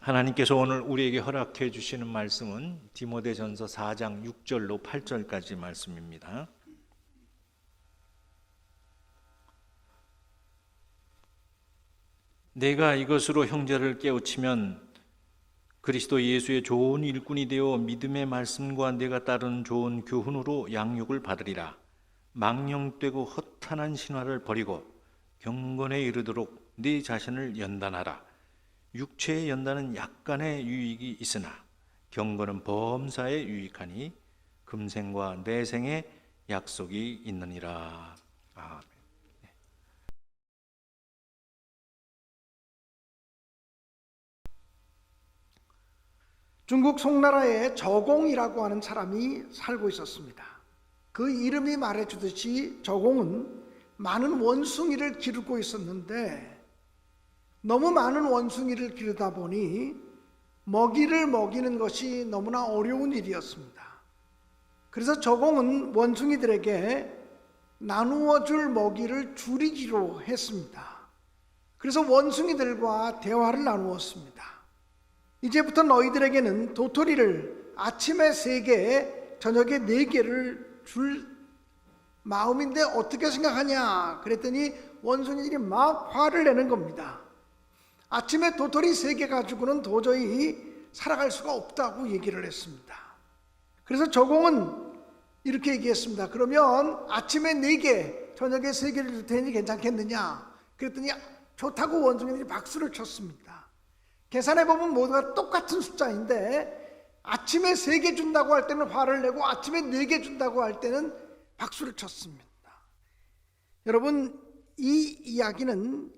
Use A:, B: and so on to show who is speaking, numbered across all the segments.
A: 하나님께서 오늘 우리에게 허락해 주시는 말씀은 디모데전서 4장 6절로 8절까지 말씀입니다. 내가 이것으로 형제를 깨우치면 그리스도 예수의 좋은 일꾼이 되어 믿음의 말씀과 내가 따르는 좋은 교훈으로 양육을 받으리라. 망령되고 허탄한 신화를 버리고 경건에 이르도록 네 자신을 연단하라. 육체의 연단은 약간의 유익이 있으나 경건은 범사에 유익하니 금생과 내생의 약속이 있느니라. 아멘.
B: 중국 송나라에 저공이라고 하는 사람이 살고 있었습니다. 그 이름이 말해주듯이 저공은 많은 원숭이를 기르고 있었는데 너무 많은 원숭이를 기르다 보니 먹이를 먹이는 것이 너무나 어려운 일이었습니다. 그래서 저공은 원숭이들에게 나누어 줄 먹이를 줄이기로 했습니다. 그래서 원숭이들과 대화를 나누었습니다. 이제부터 너희들에게는 도토리를 아침에 세 개, 저녁에 네 개를 줄 마음인데 어떻게 생각하냐? 그랬더니 원숭이들이 막 화를 내는 겁니다. 아침에 도토리 세 개 가지고는 도저히 살아갈 수가 없다고 얘기를 했습니다. 그래서 저공은 이렇게 얘기했습니다. 그러면 아침에 네 개, 저녁에 세 개를 줄 테니 괜찮겠느냐? 그랬더니 좋다고 원숭이들이 박수를 쳤습니다. 계산해 보면 모두가 똑같은 숫자인데 아침에 세 개 준다고 할 때는 화를 내고 아침에 네 개 준다고 할 때는 박수를 쳤습니다. 여러분 이 이야기는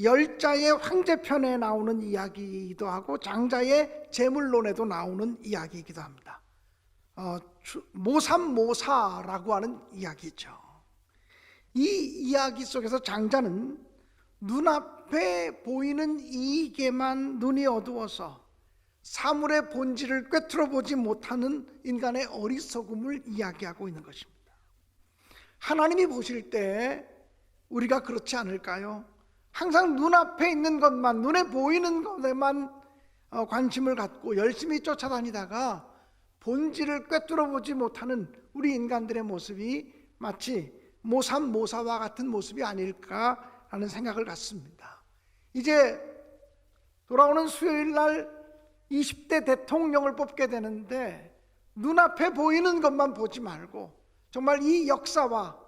B: 열자의 황제편에 나오는 이야기이기도 하고 장자의 제물론에도 나오는 이야기이기도 합니다. 어, 모삼모사라고 하는 이야기죠. 이 이야기 속에서 장자는 눈앞에 보이는 이익에만 눈이 어두워서 사물의 본질을 꿰뚫어 보지 못하는 인간의 어리석음을 이야기하고 있는 것입니다. 하나님이 보실 때 우리가 그렇지 않을까요? 항상 눈앞에 있는 것만, 눈에 보이는 것에만 어, 관심을 갖고 열심히 쫓아다니다가 본질을 꿰뚫어 보지 못하는 우리 인간들의 모습이 마치 모삼 모사와 같은 모습이 아닐까라는 생각을 갖습니다. 이제 돌아오는 수요일 날 20대 대통령을 뽑게 되는데 눈앞에 보이는 것만 보지 말고 정말 이 역사와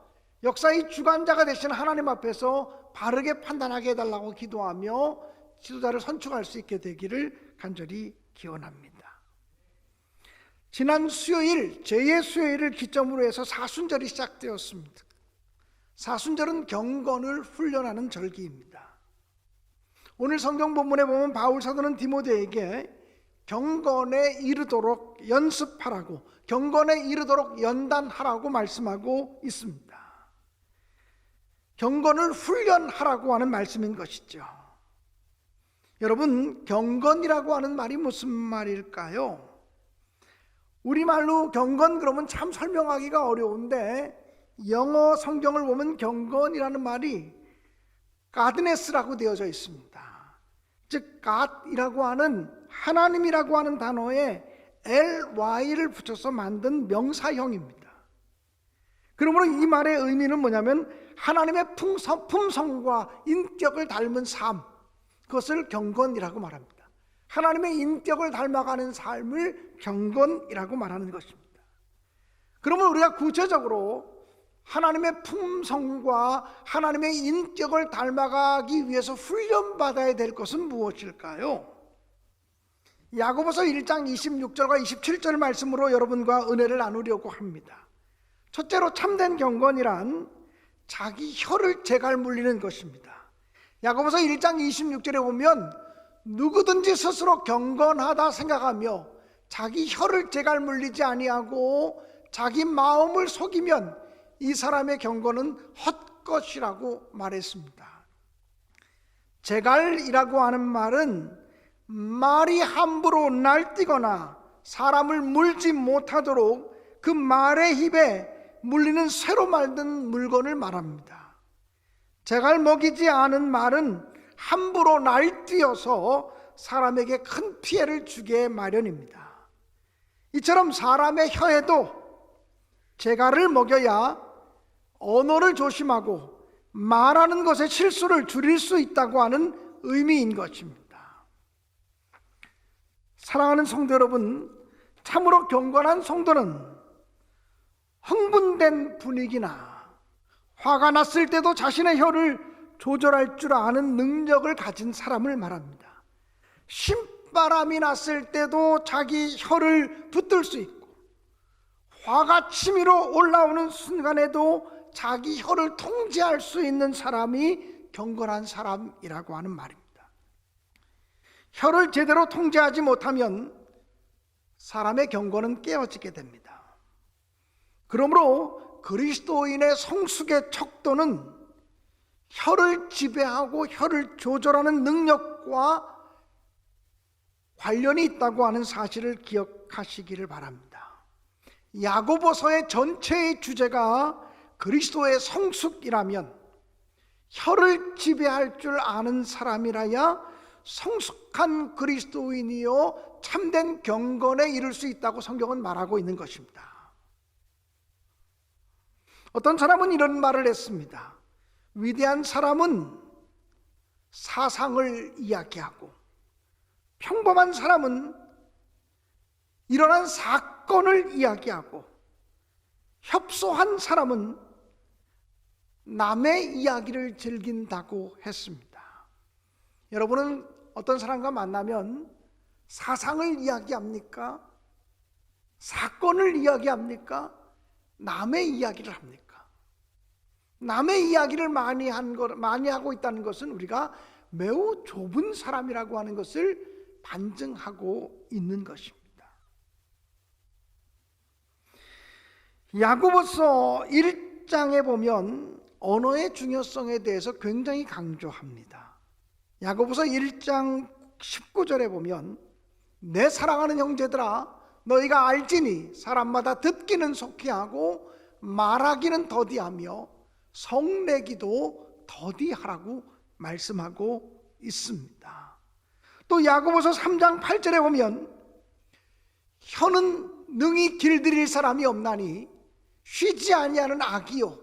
B: 역사의 주관자가 되신 하나님 앞에서 바르게 판단하게 해달라고 기도하며 지도자를 선출할 수 있게 되기를 간절히 기원합니다. 지난 수요일 제2의 수요일을 기점으로 해서 사순절이 시작되었습니다. 사순절은 경건을 훈련하는 절기입니다. 오늘 성경 본문에 보면 바울 사도는 디모데에게 경건에 이르도록 연습하라고 경건에 이르도록 연단하라고 말씀하고 있습니다. 경건을 훈련하라고 하는 말씀인 것이죠. 여러분, 경건이라고 하는 말이 무슨 말일까요? 우리말로 경건 그러면 참 설명하기가 어려운데 영어 성경을 보면 경건이라는 말이 가드네스라고 되어져 있습니다. 즉 갓이라고 하는 하나님이라고 하는 단어에 ly를 붙여서 만든 명사형입니다. 그러므로 이 말의 의미는 뭐냐면 하나님의 풍성, 품성과 인격을 닮은 삶 그것을 경건이라고 말합니다. 하나님의 인격을 닮아가는 삶을 경건이라고 말하는 것입니다. 그러면 우리가 구체적으로 하나님의 품성과 하나님의 인격을 닮아가기 위해서 훈련받아야 될 것은 무엇일까요? 야고보서 1장 26절과 27절 말씀으로 여러분과 은혜를 나누려고 합니다. 첫째로 참된 경건이란 자기 혀를 제갈 물리는 것입니다. 야고보서 1장 26절에 보면 누구든지 스스로 경건하다 생각하며 자기 혀를 제갈 물리지 아니하고 자기 마음을 속이면 이 사람의 경건은 헛것이라고 말했습니다. 제갈이라고 하는 말은 말이 함부로 날뛰거나 사람을 물지 못하도록 그 말의 힘에 물리는 새로 만든 물건을 말합니다. 제갈 먹이지 않은 말은 함부로 날뛰어서 사람에게 큰 피해를 주게 마련입니다. 이처럼 사람의 혀에도 재갈을 먹여야 언어를 조심하고 말하는 것의 실수를 줄일 수 있다고 하는 의미인 것입니다. 사랑하는 성도 여러분, 참으로 경건한 성도는 흥분된 분위기나 화가 났을 때도 자신의 혀를 조절할 줄 아는 능력을 가진 사람을 말합니다. 신바람이 났을 때도 자기 혀를 붙들 수 있고 화가 치밀어 올라오는 순간에도 자기 혀를 통제할 수 있는 사람이 경건한 사람이라고 하는 말입니다. 혀를 제대로 통제하지 못하면 사람의 경건은 깨어지게 됩니다. 그러므로 그리스도인의 성숙의 척도는 혀를 지배하고 혀를 조절하는 능력과 관련이 있다고 하는 사실을 기억하시기를 바랍니다. 야고보서의 전체의 주제가 그리스도의 성숙이라면 혀를 지배할 줄 아는 사람이라야 성숙한 그리스도인이요 참된 경건에 이를 수 있다고 성경은 말하고 있는 것입니다. 어떤 사람은 이런 말을 했습니다. 위대한 사람은 사상을 이야기하고 평범한 사람은 일어난 사건을 이야기하고 협소한 사람은 남의 이야기를 즐긴다고 했습니다. 여러분은 어떤 사람과 만나면 사상을 이야기합니까? 사건을 이야기합니까? 남의 이야기를 합니까? 남의 이야기를 많이 한 것, 많이 하고 있다는 것은 우리가 매우 좁은 사람이라고 하는 것을 반증하고 있는 것입니다. 야고보서 1장에 보면 언어의 중요성에 대해서 굉장히 강조합니다. 야고보서 1장 19절에 보면 내 사랑하는 형제들아 너희가 알지니 사람마다 듣기는 속히 하고 말하기는 더디하며 성내기도 더디하라고 말씀하고 있습니다. 또 야고보서 3장 8절에 보면 혀는 능히 길들일 사람이 없나니 쉬지 아니하는 악이요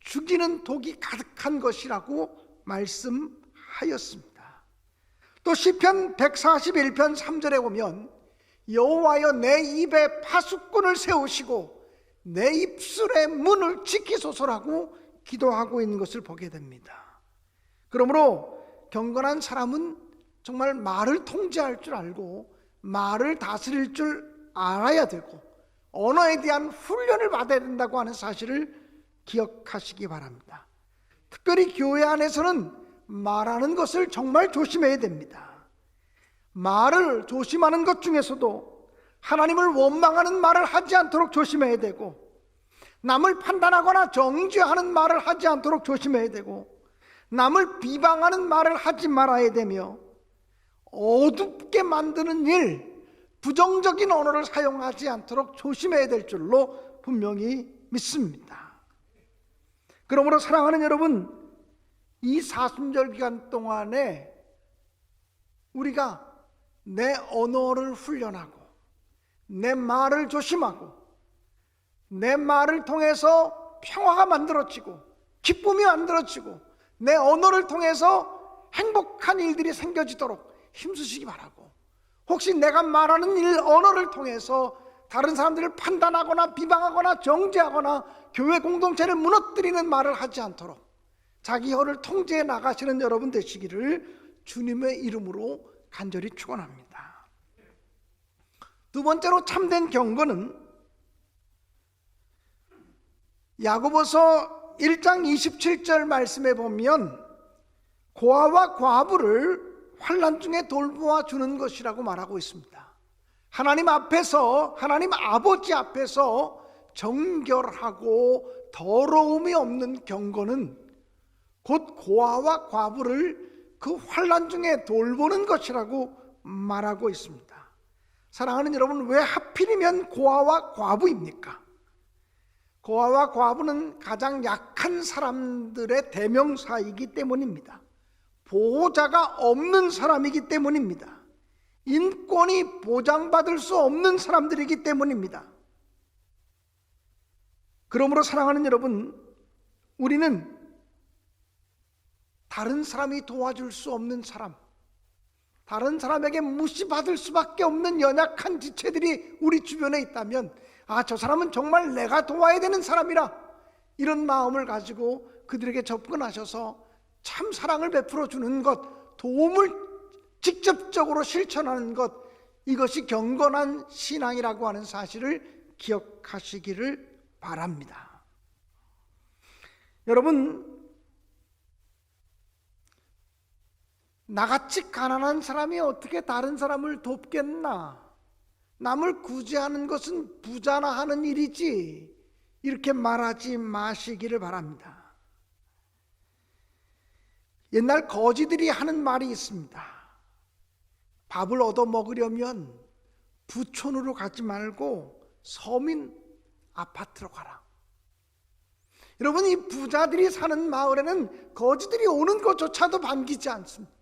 B: 죽이는 독이 가득한 것이라고 말씀하였습니다. 또 시편 141편 3절에 보면 여호와여 내 입에 파수꾼을 세우시고 내 입술의 문을 지키소서라고 기도하고 있는 것을 보게 됩니다. 그러므로 경건한 사람은 정말 말을 통제할 줄 알고 말을 다스릴 줄 알아야 되고 언어에 대한 훈련을 받아야 된다고 하는 사실을 기억하시기 바랍니다. 특별히 교회 안에서는 말하는 것을 정말 조심해야 됩니다. 말을 조심하는 것 중에서도 하나님을 원망하는 말을 하지 않도록 조심해야 되고 남을 판단하거나 정죄하는 말을 하지 않도록 조심해야 되고 남을 비방하는 말을 하지 말아야 되며 어둡게 만드는 일, 부정적인 언어를 사용하지 않도록 조심해야 될 줄로 분명히 믿습니다. 그러므로 사랑하는 여러분, 이 사순절 기간 동안에 우리가 내 언어를 훈련하고 내 말을 조심하고 내 말을 통해서 평화가 만들어지고 기쁨이 만들어지고 내 언어를 통해서 행복한 일들이 생겨지도록 힘쓰시기 바라고 혹시 내가 말하는 일 언어를 통해서 다른 사람들을 판단하거나 비방하거나 정죄하거나 교회 공동체를 무너뜨리는 말을 하지 않도록 자기 혀를 통제해 나가시는 여러분 되시기를 주님의 이름으로 간절히 축원합니다. 두 번째로 참된 경건은 야고보서 1장 27절 말씀에 보면 고아와 과부를 환란 중에 돌보아 주는 것이라고 말하고 있습니다. 하나님 앞에서 하나님 아버지 앞에서 정결하고 더러움이 없는 경건은 곧 고아와 과부를 그 환란 중에 돌보는 것이라고 말하고 있습니다. 사랑하는 여러분, 왜 하필이면 고아와 과부입니까? 고아와 과부는 가장 약한 사람들의 대명사이기 때문입니다. 보호자가 없는 사람이기 때문입니다. 인권이 보장받을 수 없는 사람들이기 때문입니다. 그러므로 사랑하는 여러분, 우리는 다른 사람이 도와줄 수 없는 사람, 다른 사람에게 무시받을 수밖에 없는 연약한 지체들이 우리 주변에 있다면, 아, 저 사람은 정말 내가 도와야 되는 사람이라, 이런 마음을 가지고 그들에게 접근하셔서 참 사랑을 베풀어 주는 것, 도움을 직접적으로 실천하는 것, 이것이 경건한 신앙이라고 하는 사실을 기억하시기를 바랍니다. 여러분, 나같이 가난한 사람이 어떻게 다른 사람을 돕겠나? 남을 구제하는 것은 부자나 하는 일이지. 이렇게 말하지 마시기를 바랍니다. 옛날 거지들이 하는 말이 있습니다. 밥을 얻어 먹으려면 부촌으로 가지 말고 서민 아파트로 가라. 여러분, 이 부자들이 사는 마을에는 거지들이 오는 것조차도 반기지 않습니다.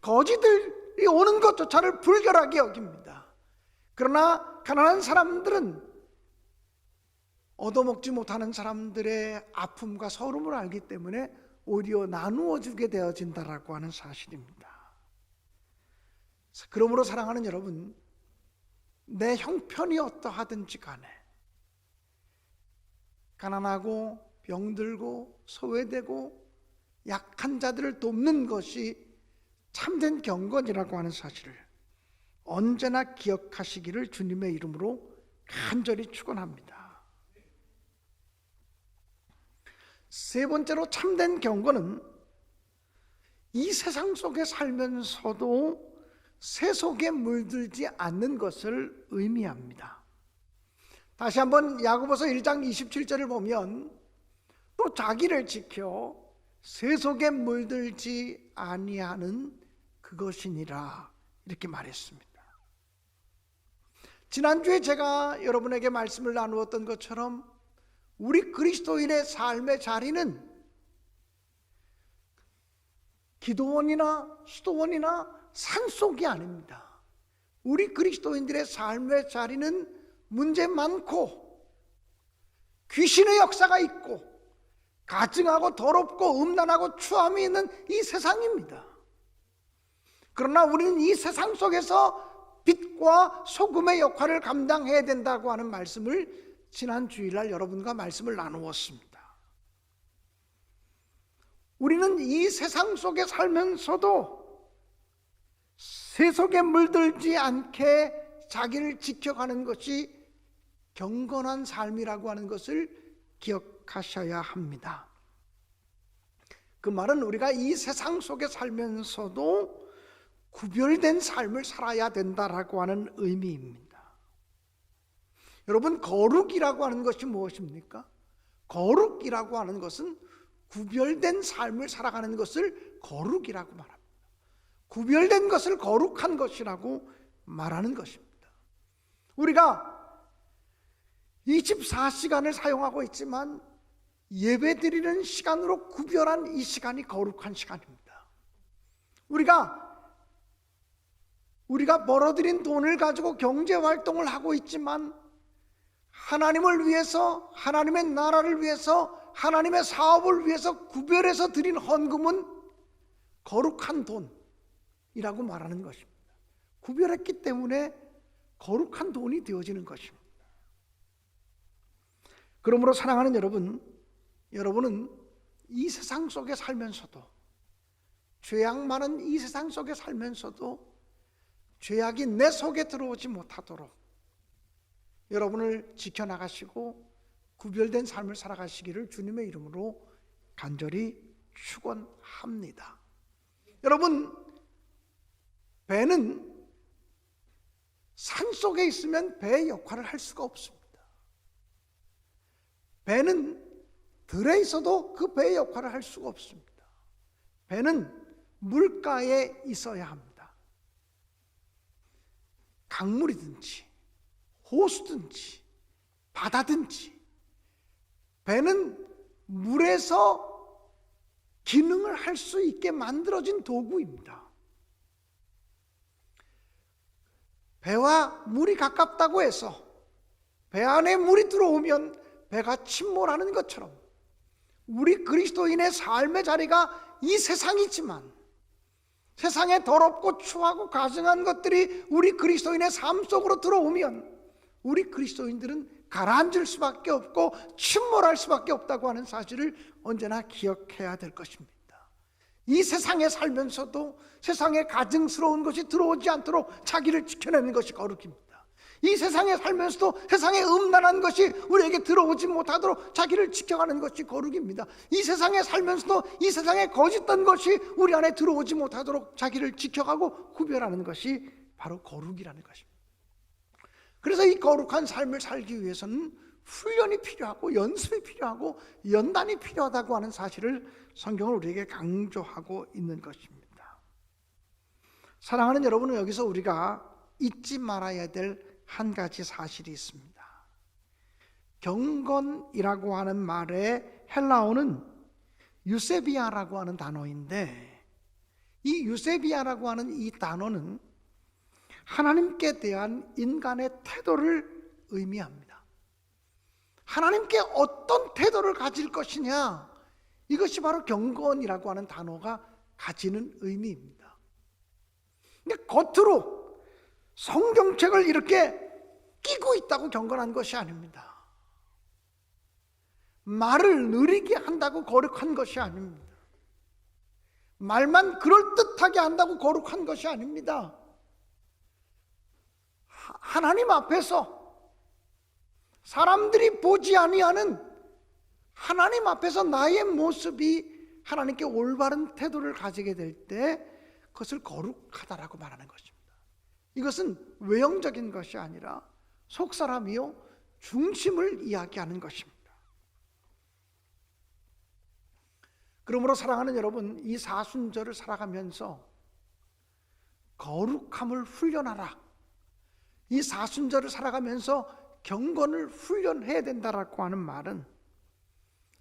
B: 거지들이 오는 것조차를 불결하게 여깁니다. 그러나 가난한 사람들은 얻어먹지 못하는 사람들의 아픔과 서름을 알기 때문에 오히려 나누어 주게 되어진다라고 하는 사실입니다. 그러므로 사랑하는 여러분, 내 형편이 어떠하든지 간에 가난하고 병들고 소외되고 약한 자들을 돕는 것이 참된 경건이라고 하는 사실을 언제나 기억하시기를 주님의 이름으로 간절히 축원합니다. 세 번째로 참된 경건은 이 세상 속에 살면서도 세속에 물들지 않는 것을 의미합니다. 다시 한번 야고보서 1장 27절을 보면 또 자기를 지켜 세속에 물들지 아니하는 그것이니라 이렇게 말했습니다. 지난주에 제가 여러분에게 말씀을 나누었던 것처럼 우리 그리스도인의 삶의 자리는 기도원이나 수도원이나 산속이 아닙니다. 우리 그리스도인들의 삶의 자리는 문제 많고 귀신의 역사가 있고 가증하고 더럽고 음란하고 추함이 있는 이 세상입니다. 그러나 우리는 이 세상 속에서 빛과 소금의 역할을 감당해야 된다고 하는 말씀을 지난 주일날 여러분과 말씀을 나누었습니다. 우리는 이 세상 속에 살면서도 세속에 물들지 않게 자기를 지켜가는 것이 경건한 삶이라고 하는 것을 기억하셔야 합니다. 그 말은 우리가 이 세상 속에 살면서도 구별된 삶을 살아야 된다라고 하는 의미입니다. 여러분, 거룩이라고 하는 것이 무엇입니까? 거룩이라고 하는 것은 구별된 삶을 살아가는 것을 거룩이라고 말합니다. 구별된 것을 거룩한 것이라고 말하는 것입니다. 우리가 24시간을 사용하고 있지만 예배 드리는 시간으로 구별한 이 시간이 거룩한 시간입니다. 우리가 우리가 벌어들인 돈을 가지고 경제 활동을 하고 있지만 하나님을 위해서 하나님의 나라를 위해서 하나님의 사업을 위해서 구별해서 드린 헌금은 거룩한 돈이라고 말하는 것입니다. 구별했기 때문에 거룩한 돈이 되어지는 것입니다. 그러므로 사랑하는 여러분, 여러분은 이 세상 속에 살면서도 죄악 많은 이 세상 속에 살면서도 죄악이 내 속에 들어오지 못하도록 여러분을 지켜나가시고 구별된 삶을 살아가시기를 주님의 이름으로 간절히 축원합니다. 여러분 배는 산 속에 있으면 배의 역할을 할 수가 없습니다. 배는 들에 있어도 그 배의 역할을 할 수가 없습니다. 배는 물가에 있어야 합니다. 강물이든지 호수든지 바다든지 배는 물에서 기능을 할 수 있게 만들어진 도구입니다. 물이 가깝다고 해서 배 안에 물이 들어오면 배가 침몰하는 것처럼 우리 그리스도인의 삶의 자리가 이 세상이지만 세상에 더럽고 추하고 가증한 것들이 우리 그리스도인의 삶 속으로 들어오면 우리 그리스도인들은 가라앉을 수밖에 없고 침몰할 수밖에 없다고 하는 사실을 언제나 기억해야 될 것입니다. 이 세상에 살면서도 세상에 가증스러운 것이 들어오지 않도록 자기를 지켜내는 것이 거룩입니다. 이 세상에 살면서도 세상에 음란한 것이 우리에게 들어오지 못하도록 자기를 지켜가는 것이 거룩입니다. 이 세상에 살면서도 이 세상에 거짓된 것이 우리 안에 들어오지 못하도록 자기를 지켜가고 구별하는 것이 바로 거룩이라는 것입니다. 그래서 이 거룩한 삶을 살기 위해서는 훈련이 필요하고 연습이 필요하고 연단이 필요하다고 하는 사실을 성경은 우리에게 강조하고 있는 것입니다. 사랑하는 여러분은 여기서 우리가 잊지 말아야 될 한 가지 사실이 있습니다. 경건이라고 하는 말의 헬라어는 유세비아라고 하는 단어인데 이 유세비아라고 하는 이 단어는 하나님께 대한 인간의 태도를 의미합니다. 하나님께 어떤 태도를 가질 것이냐 이것이 바로 경건이라고 하는 단어가 가지는 의미입니다. 근데 겉으로 성경책을 이렇게 끼고 있다고 경건한 것이 아닙니다. 말을 느리게 한다고 거룩한 것이 아닙니다. 말만 그럴듯하게 한다고 거룩한 것이 아닙니다. 하나님 앞에서 사람들이 보지 아니하는 하나님 앞에서 나의 모습이 하나님께 올바른 태도를 가지게 될 때 그것을 거룩하다라고 말하는 것입니다. 이것은 외형적인 것이 아니라 속 사람이요 중심을 이야기하는 것입니다. 그러므로 사랑하는 여러분, 이 사순절을 살아가면서 거룩함을 훈련하라. 이 사순절을 살아가면서 경건을 훈련해야 된다라고 하는 말은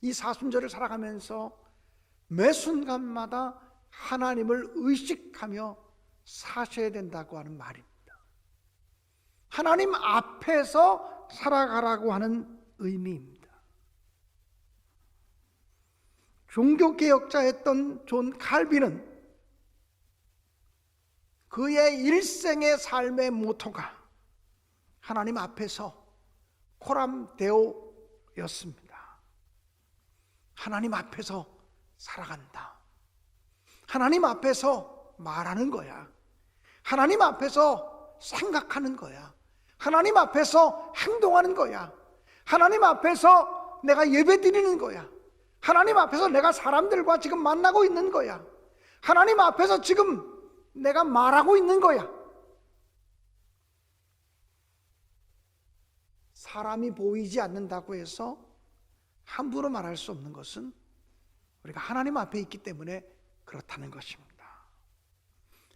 B: 이 사순절을 살아가면서 매 순간마다 하나님을 의식하며 사셔야 된다고 하는 말입니다. 하나님 앞에서 살아가라고 하는 의미입니다. 종교개혁자였던 존 칼빈은 그의 일생의 삶의 모토가 하나님 앞에서 코람데오였습니다. 하나님 앞에서 살아간다. 하나님 앞에서 말하는 거야. 하나님 앞에서 생각하는 거야. 하나님 앞에서 행동하는 거야. 하나님 앞에서 내가 예배 드리는 거야. 하나님 앞에서 내가 사람들과 지금 만나고 있는 거야. 하나님 앞에서 지금 내가 말하고 있는 거야. 사람이 보이지 않는다고 해서 함부로 말할 수 없는 것은 우리가 하나님 앞에 있기 때문에 그렇다는 것입니다.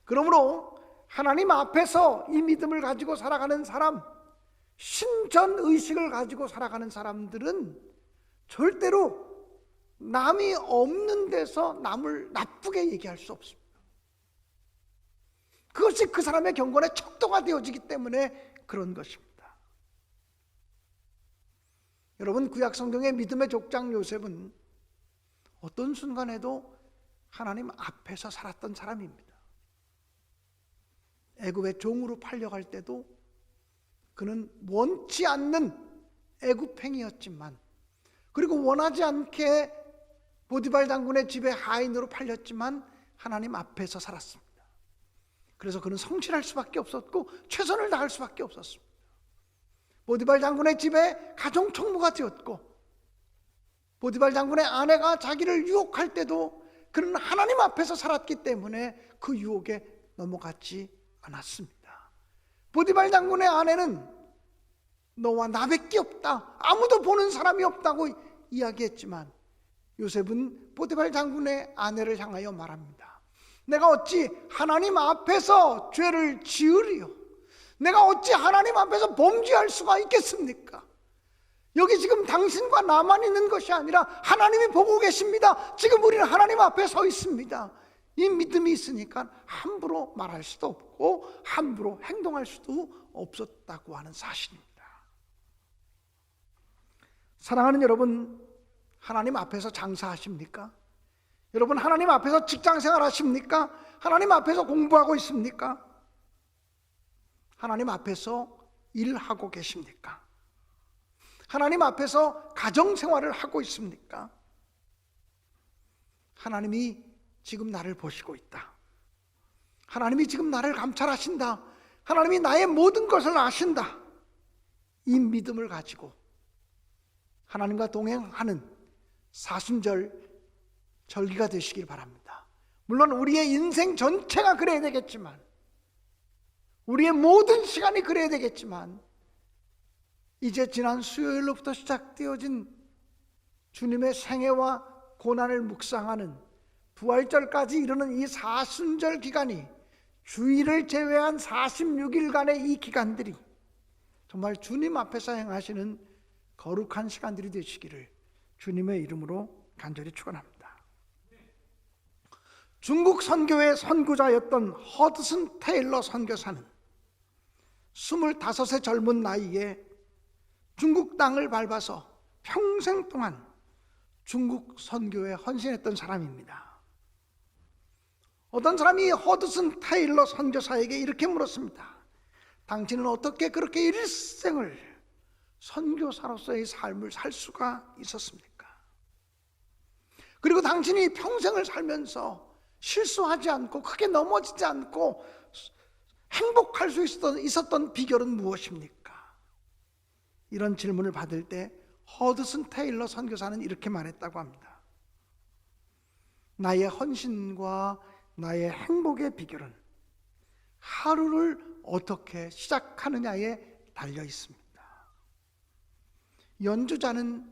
B: 그러므로 하나님 앞에서 이 믿음을 가지고 살아가는 사람, 신전 의식을 가지고 살아가는 사람들은 절대로 남이 없는 데서 남을 나쁘게 얘기할 수 없습니다. 그것이 그 사람의 경건의 척도가 되어지기 때문에 그런 것입니다. 여러분 구약 성경의 믿음의 족장 요셉은 어떤 순간에도 하나님 앞에서 살았던 사람입니다. 애굽의 종으로 팔려갈 때도 그는 원치 않는 애굽행이었지만 그리고 원하지 않게 보디발 장군의 집에 하인으로 팔렸지만 하나님 앞에서 살았습니다. 그래서 그는 성실할 수밖에 없었고 최선을 다할 수밖에 없었습니다. 보디발 장군의 집에 가정 총무가 되었고 보디발 장군의 아내가 자기를 유혹할 때도 그는 하나님 앞에서 살았기 때문에 그 유혹에 넘어갔지 않았습니다. 보디발 장군의 아내는 너와 나밖에 없다. 아무도 보는 사람이 없다고 이야기했지만 요셉은 보디발 장군의 아내를 향하여 말합니다. 내가 어찌 하나님 앞에서 죄를 지으리요? 내가 어찌 하나님 앞에서 범죄할 수가 있겠습니까? 여기 지금 당신과 나만 있는 것이 아니라 하나님이 보고 계십니다. 지금 우리는 하나님 앞에 서 있습니다. 이 믿음이 있으니까 함부로 말할 수도 없고 함부로 행동할 수도 없었다고 하는 사실입니다. 사랑하는 여러분, 하나님 앞에서 장사하십니까? 여러분 하나님 앞에서 직장 생활 하십니까? 하나님 앞에서 공부하고 있습니까? 하나님 앞에서 일하고 계십니까? 하나님 앞에서 가정 생활을 하고 있습니까? 하나님이 지금 나를 보시고 있다. 하나님이 지금 나를 감찰하신다. 하나님이 나의 모든 것을 아신다. 이 믿음을 가지고 하나님과 동행하는 사순절 절기가 되시길 바랍니다. 물론 우리의 인생 전체가 그래야 되겠지만, 우리의 모든 시간이 그래야 되겠지만, 이제 지난 수요일로부터 시작되어진 주님의 생애와 고난을 묵상하는 부활절까지 이르는 이 사순절 기간이 주일을 제외한 46일간의 이 기간들이 정말 주님 앞에서 행하시는 거룩한 시간들이 되시기를 주님의 이름으로 간절히 축원합니다. 중국 선교의 선구자였던 허드슨 테일러 선교사는 25의 젊은 나이에 중국 땅을 밟아서 평생 동안 중국 선교에 헌신했던 사람입니다. 어떤 사람이 허드슨 테일러 선교사에게 이렇게 물었습니다. 당신은 어떻게 그렇게 일생을 선교사로서의 삶을 살 수가 있었습니까? 그리고 당신이 평생을 살면서 실수하지 않고 크게 넘어지지 않고 행복할 수 있었던, 있었던 비결은 무엇입니까? 이런 질문을 받을 때 허드슨 테일러 선교사는 이렇게 말했다고 합니다. 나의 헌신과 나의 행복의 비결은 하루를 어떻게 시작하느냐에 달려 있습니다. 연주자는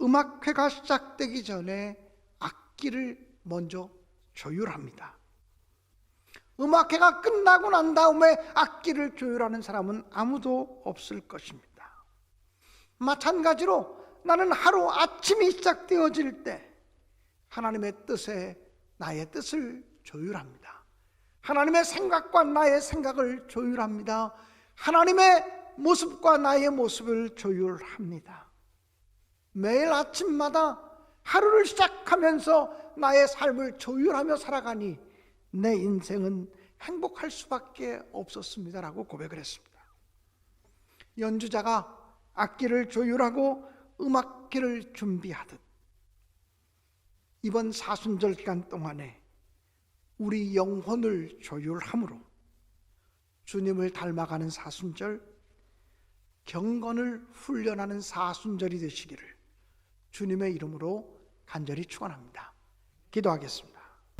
B: 음악회가 시작되기 전에 악기를 먼저 조율합니다. 음악회가 끝나고 난 다음에 악기를 조율하는 사람은 아무도 없을 것입니다. 마찬가지로 나는 하루 아침이 시작되어질 때 하나님의 뜻에 나의 뜻을 조율합니다. 하나님의 생각과 나의 생각을 조율합니다. 하나님의 모습과 나의 모습을 조율합니다. 매일 아침마다 하루를 시작하면서 나의 삶을 조율하며 살아가니 내 인생은 행복할 수밖에 없었습니다라고 고백을 했습니다. 연주자가 악기를 조율하고 음악기를 준비하듯 이번 사순절 기간 동안에 우리 영혼을 조율함으로 주님을 닮아가는 사순절, 경건을 훈련하는 사순절이 되시기를 주님의 이름으로 간절히 축원합니다. 기도하겠습니다.